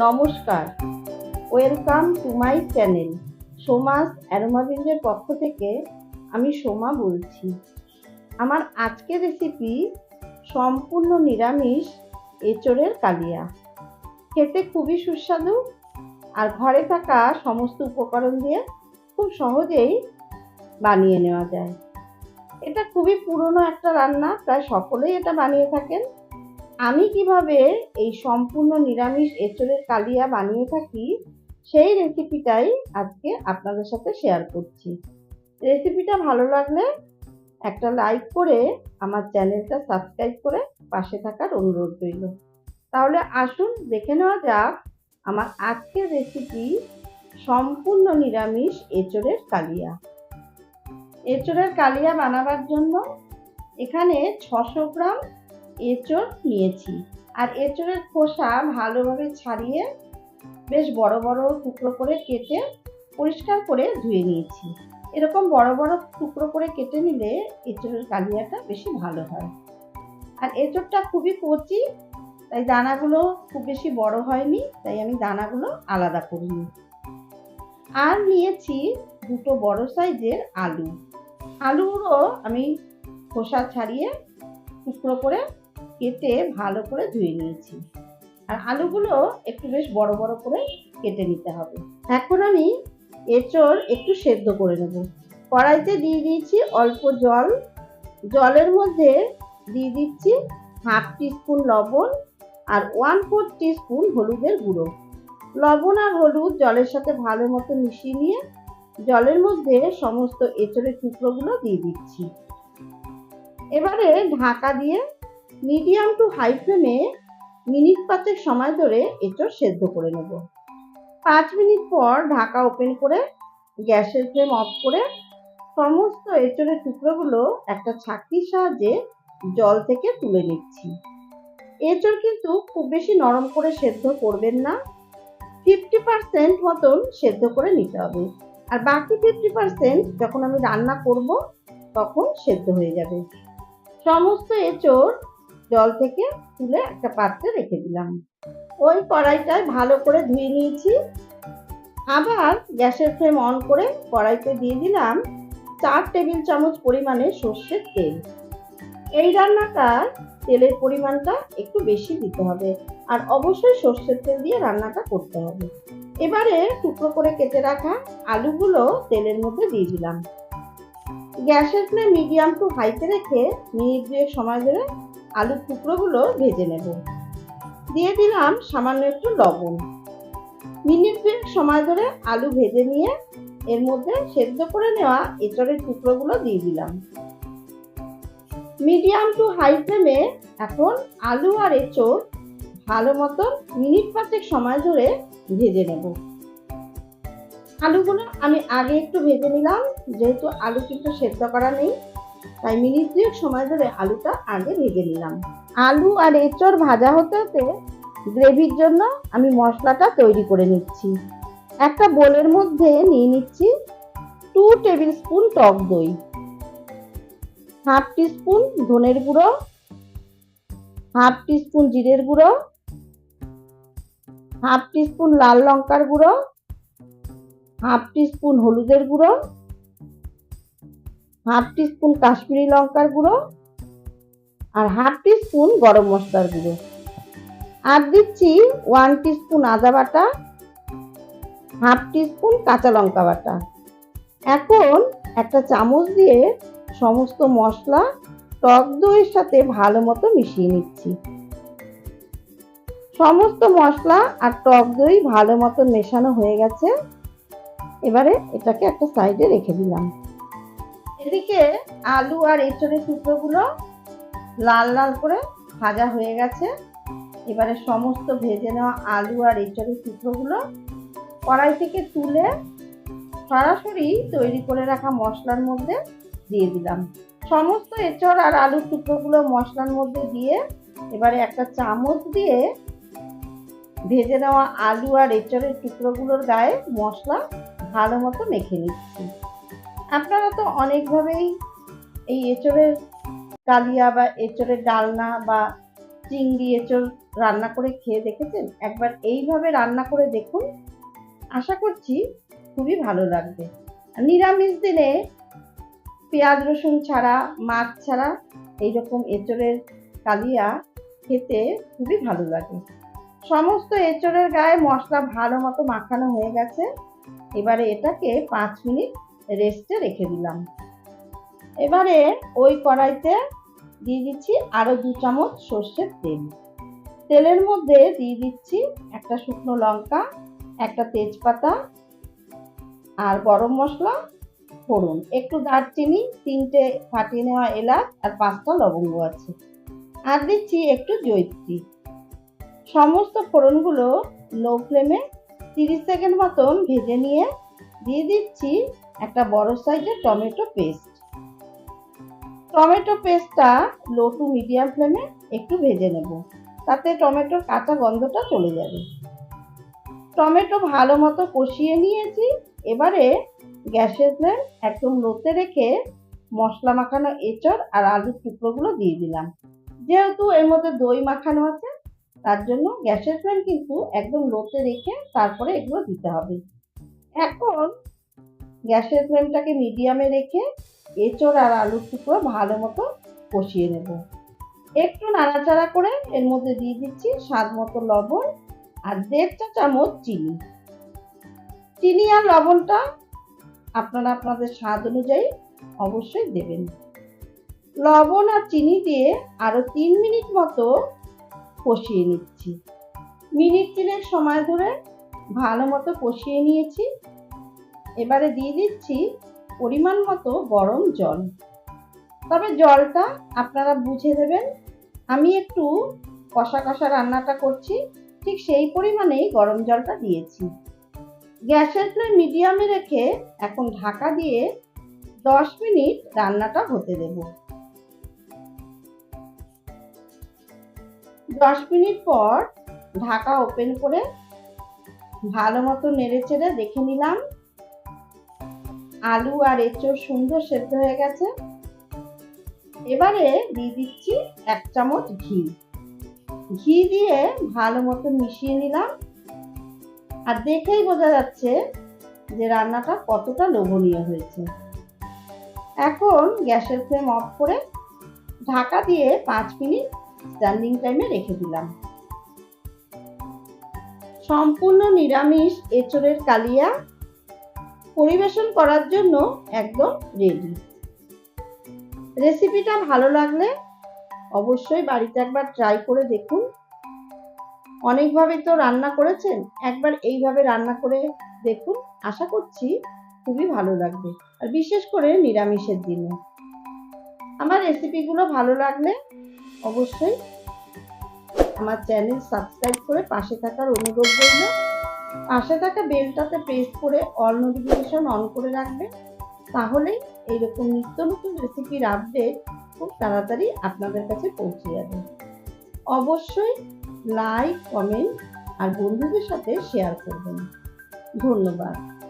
নমস্কার। Welcome to my channel সোমাস অ্যারোমাবিঞ্জের পক্ষ থেকে আমি সোমা বলছি। আমার আজকের রেসিপি সম্পূর্ণ নিরামিষ এঁচড়ের কালিয়া। খেতে খুবই সুস্বাদু আর ঘরে থাকা সমস্ত উপকরণ দিয়ে খুব সহজেই বানিয়ে নেওয়া যায়। এটা খুবই পুরনো একটা রান্না, প্রায় সকলেই এটা বানিয়ে থাকেন। আমি কীভাবে এই সম্পূর্ণ নিরামিষ এঁচড়ের কালিয়া বানিয়ে থাকি, সেই রেসিপিটাই আজকে আপনাদের সাথে শেয়ার করছি। রেসিপিটা ভালো লাগলে একটা লাইক করে আমার চ্যানেলটা সাবস্ক্রাইব করে পাশে থাকার অনুরোধ রইল। তাহলে আসুন, দেখে নেওয়া যাক আমার আজকের রেসিপি সম্পূর্ণ নিরামিষ এঁচড়ের কালিয়া। এঁচড়ের কালিয়া বানাবার জন্য এখানে ছশো গ্রাম এঁচড় নিয়েছি। আর এঁচড়ের খোসা ভালোভাবে ছাড়িয়ে বেশ বড় বড় টুকরো করে কেটে পরিষ্কার করে ধুয়ে নিয়েছি। এরকম বড় বড় টুকরো করে কেটে নিলে এঁচড়ের কালিয়াটা বেশি ভালো হয়। আর এঁচড়টা খুবই কচি, তাই দানাগুলো খুব বেশি বড় হয়নি, তাই আমি দানাগুলো আলাদা করিনি। আর নিয়েছি দুটো বড় সাইজের আলু। আলুগুলো আমি খোসা ছাড়িয়ে টুকরো করে কেটে ভালো করে ধুয়ে নিয়েছি। আর আলুগুলো একটু বেশ বড় বড় করে কেটে নিতে হবে। এখন আমি এঁচড় একটু সেদ্ধ করে নেব। কড়াইতে দিয়ে দিয়েছি অল্প জল। জলের মধ্যে দিয়ে দিচ্ছি হাফ টিস্পুন লবণ আর ওয়ান ফোর টিস্পুন হলুদের গুঁড়ো। লবণ আর হলুদ জলের সাথে ভালো মতো মিশিয়ে নিয়ে জলের মধ্যে সমস্ত এঁচড়ের টুকরোগুলো দিয়ে দিচ্ছি। এবারে ঢাকা দিয়ে মিডিয়াম টু হাই ফ্লেমে মিনিট পাঁচেক সময় ধরে এঁচড় সেদ্ধ করে নেব। পাঁচ মিনিট পর ঢাকা ওপেন করে গ্যাসের ফ্লেম অফ করে সমস্ত এঁচড়ের টুকরোগুলো একটা ছাঁকনির সাহায্যে জল থেকে তুলে নিচ্ছি। এঁচড় কিন্তু খুব বেশি নরম করে সেদ্ধ করবেন না। ফিফটি পার্সেন্ট মতন সেদ্ধ করে নিতে হবে। আর বাকি ফিফটি পার্সেন্ট যখন আমি রান্না করব তখন সেদ্ধ হয়ে যাবে। সমস্ত এঁচড় জল থেকে তুলে একটা পাত্রে রেখে দিলাম। ওই কড়াইটায় ভালো করে ধুয়ে নিয়েছি। আবার গ্যাসের ফ্লেম অন করে কড়াইতে দিয়ে দিলাম চার টেবিল চামচ পরিমাণে সর্ষের তেল। এই রান্নাটার তেলের পরিমাণটা একটু বেশি দিতে হবে আর অবশ্যই সর্ষের তেল দিয়ে রান্নাটা করতে হবে। এবারে টুকরো করে কেটে রাখা আলুগুলো তেলের মধ্যে দিয়ে দিলাম। গ্যাসের ফ্লেম মিডিয়াম টু হাইতে রেখে মিনিট দুয়েক সময় ধরে আলুর টুকরোগুলো ভেজে নেব। দিয়ে দিলাম সামান্য একটু লবণ। মিনিট দুয়েক সময় ধরে আলু ভেজে নিয়ে এর মধ্যে সেদ্ধ করে নেওয়া এঁচড়ের টুকরোগুলো দিয়ে দিলাম। মিডিয়াম টু হাই ফ্লেমে এখন আলু আর এঁচড় ভালো মতো মিনিট পাঁচেক সময় ধরে ভেজে নেব। আলুগুলো আমি আগে একটু ভেজে নিলাম, যেহেতু আলু কিন্তু সেদ্ধ করা নেই। তাই মিনিট দুয়েক সময় ধরে আলুটা আগে ভেজে নিলাম। আলু আর এঁচড় ভাজা হতে হতে গ্রেভির জন্য আমি মশলাটা তৈরি করে নিচ্ছি। একটা বোলের মধ্যে নিয়ে নিচ্ছি টু টেবিল স্পুন টক দই হাফ টিস্পুন ধনের গুঁড়ো হাফ টিস্পুন জিরের গুঁড়ো হাফ টিস্পুন লাল লঙ্কার গুঁড়ো হাফ টিস্পুন হলুদের গুঁড়ো হাফ টিস্পুন কাশ্মীরি লঙ্কার গুঁড়ো আর হাফ টিস্পুন গরম মশলার গুঁড়ো। আর দিচ্ছি ওয়ান টিস্পুন আদা বাটা, হাফ টিস্পুন কাঁচা লঙ্কা বাটা। এখন একটা চামচ দিয়ে সমস্ত মশলা টক দইয়ের সাথে ভালো মতো মিশিয়ে নিচ্ছি। সমস্ত মশলা আর টক দই ভালো মতো মেশানো হয়ে গেছে। এবারে এটাকে একটা সাইডে রেখে দিলাম। এদিকে আলু আর এঁচড়ের টুকরোগুলো লাল লাল করে ভাজা হয়ে গেছে। এবারে সমস্ত ভেজে নেওয়া আলু আর এঁচড়ের টুকরোগুলো কড়াই থেকে তুলে সরাসরি তৈরি করে রাখা মশলার মধ্যে দিয়ে দিলাম। সমস্ত এঁচড় আর আলুর টুকরোগুলো মশলার মধ্যে দিয়ে এবারে একটা চামচ দিয়ে ভেজে নেওয়া আলু আর এঁচড়ের টুকরোগুলোর গায়ে মশলা ভালো মতো মেখে নিচ্ছি। আপনারা তো অনেকভাবেই এই এঁচড়ের কালিয়া বা এঁচড়ের ডালনা বা চিংড়ি এঁচড় রান্না করে খেয়ে দেখেছেন? একবার এইভাবে রান্না করে দেখুন। আশা করছি খুবই ভালো লাগবে। নিরামিষ দিনে পেঁয়াজ রসুন ছাড়া, মাছ ছাড়া এইরকম এঁচড়ের কালিয়া খেতে খুবই ভালো লাগে। সমস্ত এঁচড়ের গায়ে মশলা ভালো মতো মাখানো হয়ে গেছে। এবারে এটাকে পাঁচ মিনিট রেস্টে রেখে দিলাম। এবারে ওই কড়াইতে দিয়ে দিচ্ছি আরও দু চামচ সর্ষের তেল। তেলের মধ্যে দিয়ে দিচ্ছি একটা শুকনো লঙ্কা, একটা তেজপাতা আর গরম মশলা, ফোড়ন। একটু দারচিনি, তিনটে ফাটিয়ে নেওয়া এলাচ আর পাঁচটা লবঙ্গ আছে। আর দিচ্ছি একটু জৈত্রী সমস্ত ফোড়নগুলো লো ফ্লেমে তিরিশ সেকেন্ড মতন ভেজে নিয়ে দিয়ে দিচ্ছি একটা বড় সাইজের টমেটো পেস্ট। টমেটো পেস্টটা লো টু মিডিয়াম ফ্লেমে একটু ভেজে নেব। তাতে টমেটোর কাঁচা গন্ধটা চলে যাবে। টমেটো ভালো মতো কষিয়ে নিয়েছি। এবারে গ্যাসের ফ্লেম একদম লোতে রেখে মশলা মাখানো এঁচড় আর আলুর টুকরোগুলো দিয়ে দিলাম। যেহেতু এর মধ্যে দই মাখানো আছে, তার জন্য গ্যাসের ফ্লেম কিন্তু একদম লোতে রেখে তারপরে এগুলো দিতে হবে। এখন গ্যাসের ফ্লেমটাকে মিডিয়ামে রেখে এঁচড় আর আলুর টুকরো ভালো মতো কষিয়ে নেব। একটু নাড়াচাড়া করে এর মধ্যে দিয়ে দিচ্ছি স্বাদ মতো লবণ আর দেড় চা চামচ চিনি। চিনি আর লবণটা আপনারা আপনাদের স্বাদ অনুযায়ী অবশ্যই দেবেন। লবণ আর চিনি দিয়ে আরও তিন মিনিট মতো কষিয়ে নিচ্ছি। মিনিট তিনের সময় ধরে ভালো মতো কষিয়ে নিয়েছি। এবারে দিয়ে দিচ্ছি পরিমাণ মতো গরম জল। তবে জলটা আপনারা বুঝে দেবেন, আমি একটু কষা কষা রান্নাটা করছি, ঠিক সেই পরিমাণেই গরম জলটা দিয়েছি। গ্যাসের ফ্লেম মিডিয়ামে রেখে এখন ঢাকা দিয়ে দশ মিনিট রান্নাটা হতে দেব। দশ মিনিট পর ঢাকা ওপেন করে ভালো মতো নেড়ে চেড়ে দেখে নিলাম। আলু আর এঁচড় সুন্দর সেদ্ধ হয়ে গেছে। এবারে দিয়ে দিচ্ছি এক চামচ ঘি। ঘি দিয়ে ভালো মতো মিশিয়ে নিলাম। আর দেখেই বোঝা যাচ্ছে যে রান্নাটা কতটা লোভনীয় হয়েছে। এখন গ্যাসের ফ্লেম অফ করে ঢাকা দিয়ে পাঁচ মিনিট স্ট্যান্ডিং টাইমে রেখে দিলাম। সম্পূর্ণ নিরামিষ এঁচড়ের কালিয়া পরিবেশন করার জন্য একদম রেডি রেসিপিটা ভালো লাগলে অবশ্যই বাড়িতে একবার ট্রাই করে দেখুন। অনেকভাবে তো রান্না করেছেন, একবার এইভাবে রান্না করে দেখুন। আশা করছি খুবই ভালো লাগবে, আর বিশেষ করে নিরামিষের দিনে। আমার রেসিপিগুলো ভালো লাগলে অবশ্যই আমার চ্যানেল সাবস্ক্রাইব করে পাশে থাকার অনুরোধ রইল। পাশে থাকা বেলটাতে প্রেস করে অল নোটিফিকেশন অন করে রাখবে। তাহলেই এইরকম নিত্য নতুন রেসিপির আপডেট খুব তাড়াতাড়ি আপনাদের কাছে পৌঁছে যাবে। অবশ্যই লাইক কমেন্ট আর বন্ধুদের সাথে শেয়ার করবেন। ধন্যবাদ।